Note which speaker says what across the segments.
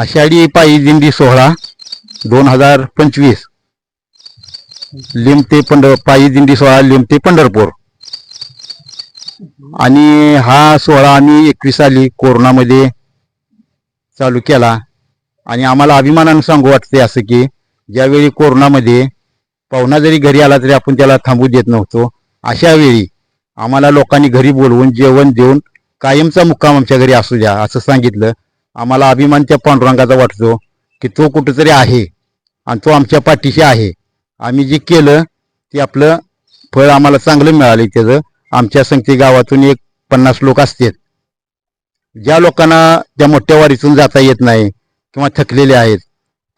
Speaker 1: आषाढी पायी दिंडी सोहळा दोन हजार पंचवीस. लिमते पंढ पंढर पायी दिंडी सोहळा लिमते पंढरपूर. आणि हा सोहळा आम्ही एकवीस साली कोरोनामध्ये चालू केला. आणि आम्हाला अभिमानानं सांगू वाटते असं की ज्यावेळी कोरोनामध्ये पाहुणा जरी घरी आला तरी आपण त्याला थांबू देत नव्हतो. अशा वेळी आम्हाला लोकांनी घरी बोलवून जेवण देऊन कायमचा मुक्काम आमच्या घरी असू द्या असं सांगितलं. आम्हाला अभिमान त्या पांडुरंगाचा वाटतो की तो कुठेतरी आहे आणि तो आमच्या पाठीशी आहे. आम्ही जे केलं ते आपलं फळ आम्हाला चांगलं मिळालं त्याचं. आमच्या संगती गावातून एक पन्नास लोक असतात. ज्या लोकांना त्या मोठ्या वारीतून जाता येत नाही किंवा थकलेले आहेत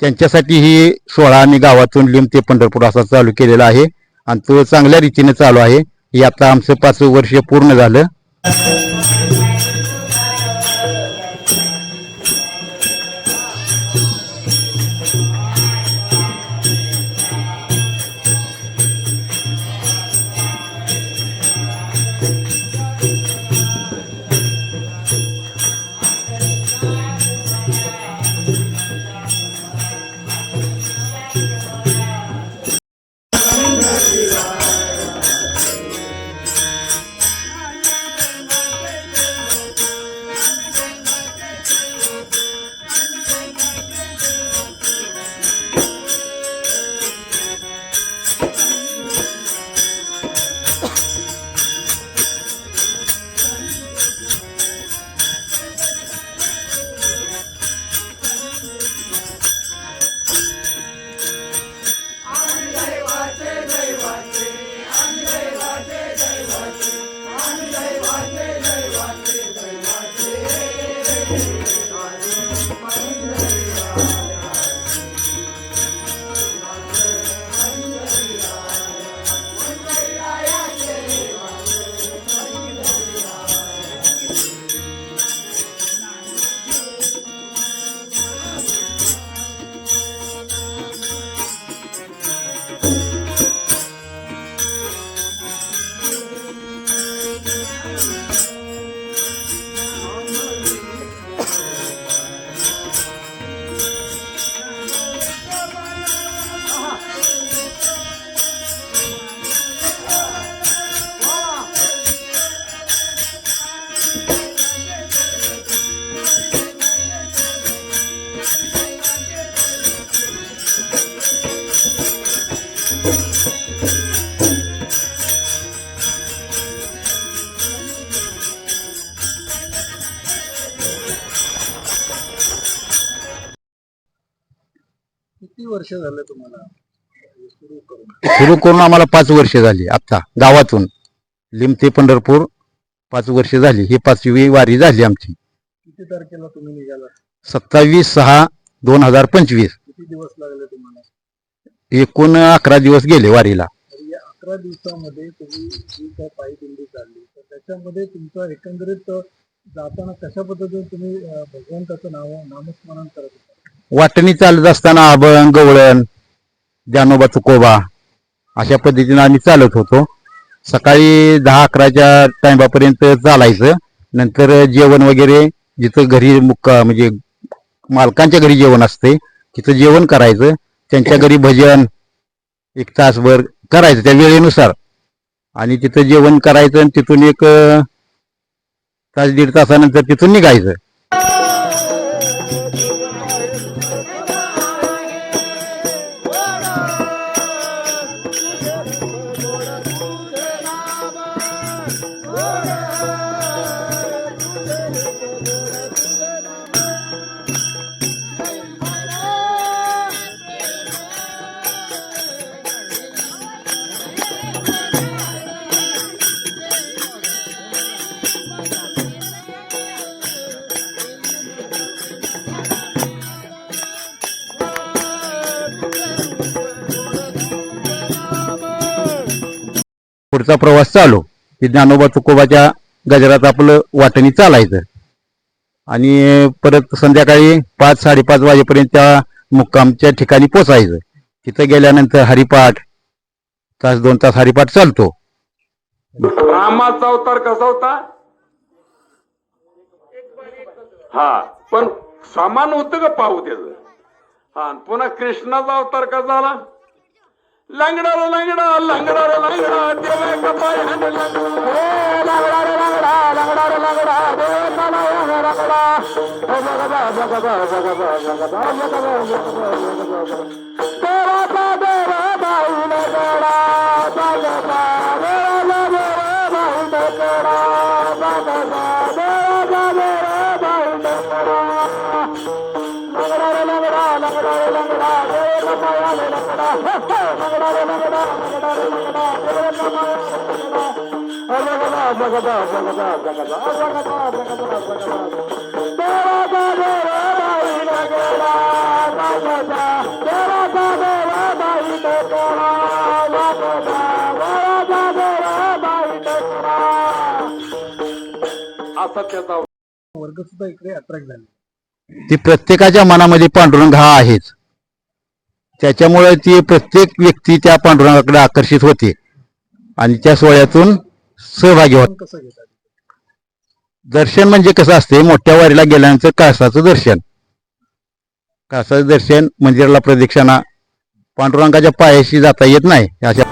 Speaker 1: त्यांच्यासाठी ही सोहळा आम्ही गावातून लिम ते पंढरपूर असा चालू केलेला आहे आणि तो चांगल्या रीतीने चालू आहे. हे आता आमचं पाच वर्ष पूर्ण झालं.
Speaker 2: वर्ष झालं तुम्हाला? सुरू करून.
Speaker 1: सुरू करून आम्हाला पाच वर्ष झाली आता गावातून. लिम ते पंढरपूर पाच वर्ष झाली. ही पाचवी वारी झाली आमची.
Speaker 2: किती तारखेला तुम्ही निघाला?
Speaker 1: सत्तावीस सहा दोन हजार पंचवीस.
Speaker 2: किती दिवस लागले तुम्हाला?
Speaker 1: एकूण अकरा दिवस गेले वारीला.
Speaker 2: तर या अकरा दिवसामध्ये तुम्ही जी काय पायी दिंडी चालली तर त्याच्यामध्ये तुमचं एकंदरीत जाताना कशा पद्धतीने तुम्ही अ, भगवंताचं नाव नामस्मरण करत होता?
Speaker 1: वाटणी चालत असताना आबळण गवळण जानोबा तुकोबा अशा पद्धतीनं आम्ही चालत होतो. सकाळी दहा अकराच्या टायमापर्यंत चालायचं. नंतर जेवण वगैरे जिथं घरी मुक्का म्हणजे मालकांच्या घरी जेवण असते तिथं जेवण करायचं. त्यांच्या घरी भजन एक तासभर करायचं त्या वेळेनुसार. आणि तिथं जेवण करायचं आणि तिथून एक तास दीड तासानंतर तिथून निघायचं. पुढचा प्रवास चालू. ते ज्ञानोबा तुकोबाच्या गजरात आपलं वाटणी चालायचं. आणि परत संध्याकाळी पाच साडेपाच वाजेपर्यंत त्या मुक्कामच्या ठिकाणी पोचायचं. तिथं गेल्यानंतर हरिपाठ तास दोन तास हरिपाठ चालतो.
Speaker 3: रामाचा अवतार कसा होता? हा पण सामान होतं का पाहू त्याच? हा पुन्हा कृष्णाचा अवतार कसा झाला? ലങ്കട ലങ്കട ലങ്കട ലങ്കട കപ്പായ ഹണ്ടൽ തേരാ തേരാ ബായി തേരാ
Speaker 2: वर्ग सुद्धा इकडे अट्रॅक्ट झाले
Speaker 1: ती प्रत्येकाच्या मनामध्ये पांडुरंग हा आहेच. त्याच्यामुळे ती प्रत्येक व्यक्ती त्या पांडुरंगाकडे आकर्षित होते. आणि त्या सोहळ्यातून सहभागी होत. दर्शन म्हणजे कसं असते? मोठ्या वारीला गेल्यानंतर काळसाचं दर्शन. काळसाचं दर्शन मंदिराला प्रदक्षिणा. पांडुरंगाच्या पायाशी जाता येत नाही. अशा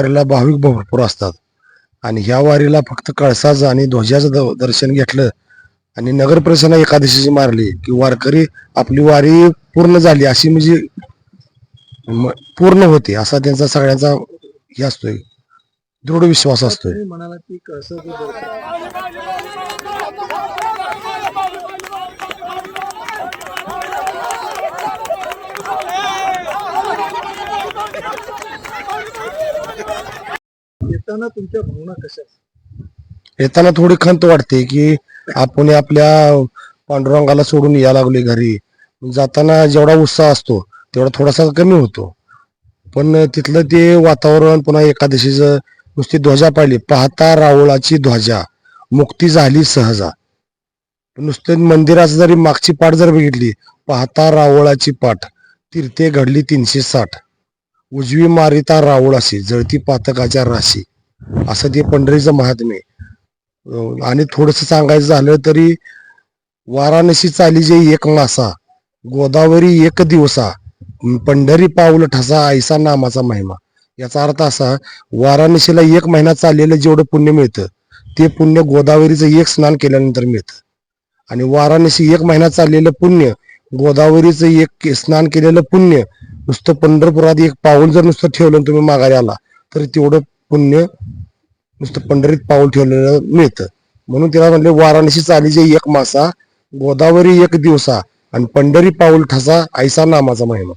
Speaker 4: वारीला भाविक भरपूर असतात. आणि ह्या वारीला फक्त कळसाचं आणि ध्वजाचं दर्शन घेतलं आणि नगर एकादशीची मारली की वारकरी आपली वारी पूर्ण झाली अशी म्हणजे पूर्ण होते असा त्यांचा सगळ्यांचा हे असतोय. दृढ विश्वास असतोय
Speaker 2: तुम्ही म्हणाला की कसं जे दर्शन येताना तुमच्या भावना कशा
Speaker 4: येताना थोडी खंत वाटते की आपण आपल्या पांडुरंगाला सोडून या लागले घरी. जाताना जेवढा उत्साह असतो तेवढा थोडासा कमी होतो. पण तिथलं ते वातावरण पुन्हा एकादशीचं नुसती ध्वजा पाहिली. पाहता रावळाची ध्वजा. मुक्ती झाली सहजा. नुसतं मंदिराचं जरी मागची पाठ जर बघितली पाहता रावळाची पाठ. तीर्थे घडली तीनशे साठ. उजवी मारिता रावळ जळती पातकाच्या राशी. असं ते पंढरीचं महात्म्य आणि थोडस सांगायचं झालं तरी वाराणसी चाली जे एक मासा गोदावरी एक दिवसा पंढरी पाऊल ठसा ऐसा नामाचा महिमा. याचा अर्थ असा वाराणसीला एक महिना चाललेलं जेवढं पुण्य मिळतं ते पुण्य गोदावरीचं एक स्नान केल्यानंतर मिळतं. आणि वाराणसी एक महिना चाललेलं पुण्य गोदावरीचं एक स्नान केलेलं पुण्य नुसतं पंढरपुरात एक पाऊल जर नुसतं ठेवलं तुम्ही माघारी आला तर तेवढं पुण्य नुसतं पंढरीत पाऊल ठेवलेलं मिळतं. म्हणून तिला म्हणले वाराणसी चालीचे एक मासा गोदावरी एक दिवसा आणि पंढरी पाऊल ठसा ऐसा नामाचा महिमा.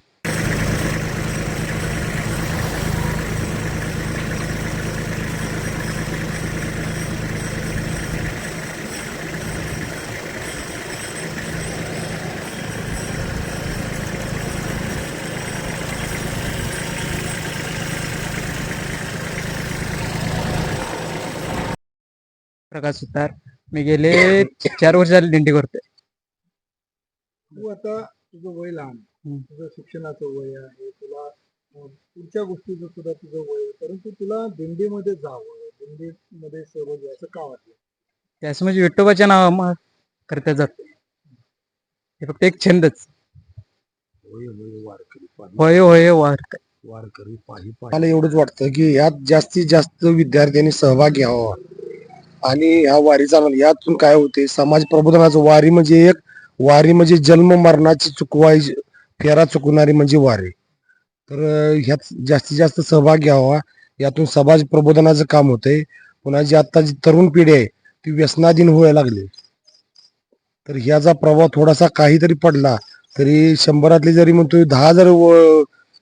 Speaker 5: प्रकाश सुतार. मी गेले चार वर्ष झाले दिंडी करतोय.
Speaker 2: तू आता तुझं वय लहान. तुझं शिक्षणाचं वय आहे. तुला अं, पुढच्या गोष्टीचं सुद्धा तुझं वय आहे. परंतु तुला दिंडीमध्ये जावं. दिंडीमध्ये सहभागी व्हायचं का वाटलं?
Speaker 5: त्यास म्हणजे विठोबाच्या नावा करता जातो. हे फक्त एक छंदच. होय होय वार
Speaker 4: मला एवढंच वाटतं की यात जास्तीत जास्त विद्यार्थ्यांनी सहभाग घ्यावा. आणि ह्या वारीचा आनंद यातून काय होते? समाज प्रबोधनाचं वारी म्हणजे एक वारी म्हणजे जन्म मरणाची चुकवाय फेरा चुकवणारी म्हणजे वारी. तर ह्यात जास्तीत जास्त सहभाग घ्यावा. यातून समाज प्रबोधनाचं काम होतंय. पुन्हा जी आता जी तरुण पिढी आहे ती व्यसनाधीन व्हायला लागली. तर ह्याचा प्रभाव थोडासा काहीतरी पडला तरी शंभरातले जरी म्हणतो दहा जर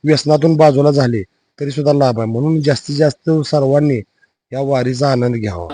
Speaker 4: व्यसनातून बाजूला झाले तरी सुद्धा लाभ आहे. म्हणून जास्तीत जास्त सर्वांनी या वारीचा आनंद घ्यावा.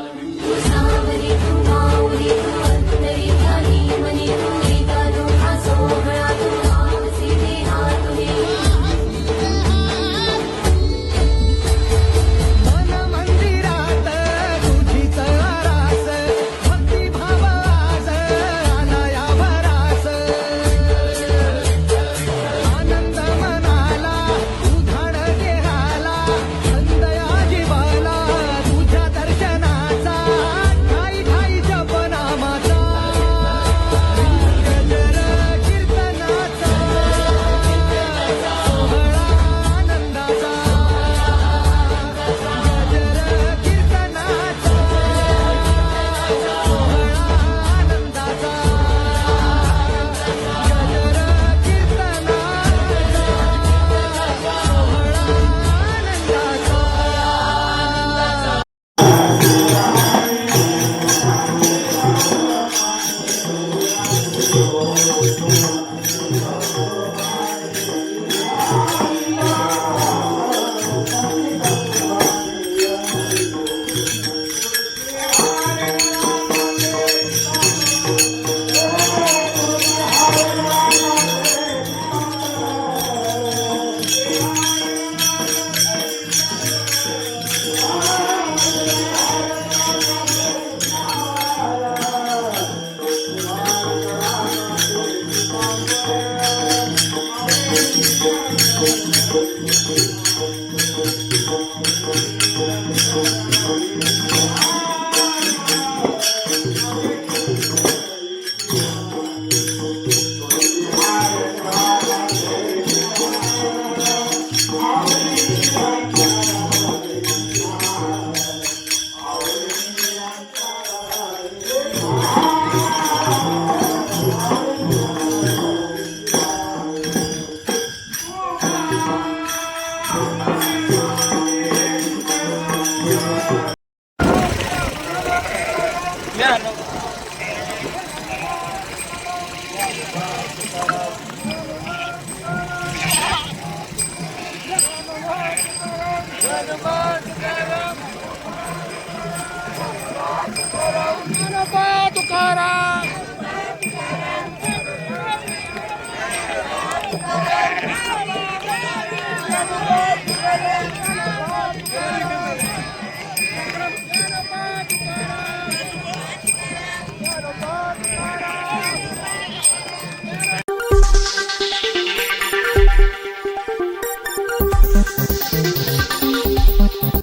Speaker 3: Thank you.